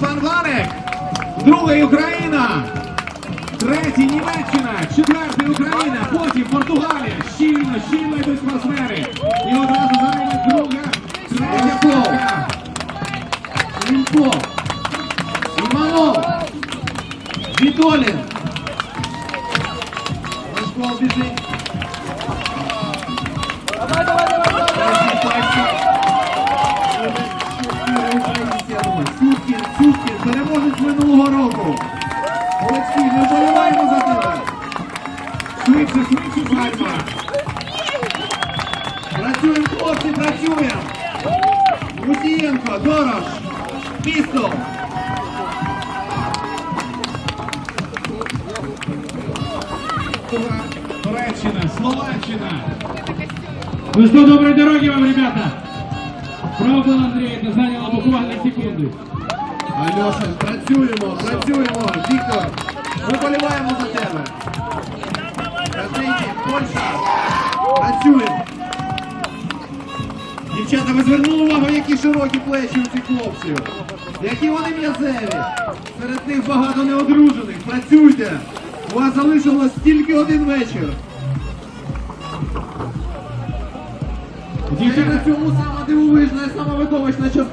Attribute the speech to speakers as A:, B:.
A: Панварик, другий Україна, третій Німеччина, четвертий Україна, потім Португалія. Щільно, щільно йдуть спортсмени. І одразу за ними друга, третя полка. Лімпо. І Вітолін. Переможець минулого року. Олексій, ми вболіваємо за тебе. Швидше, швидше, Фальма. Працюємо, хлопці, працюємо. Рудієнко, Дорош, Пістол. Туреччина, Словаччина.
B: Ну что, доброй дороги вам, ребята! Правда, Андрей, это заняло буквально секунды.
A: Альоша, працюємо, працюємо. Віктор, ми боліваємо за тебе. Катринки, Польща. Працюємо. Дівчата, ви звернули увагу, які широкі плечі у цих хлопців. Які вони м'язеві. Серед них багато неодружених. Працюйте. У вас залишилось тільки один вечір.
B: Дівчата,
A: на цьому сама дивовижна, сама видовищна частина.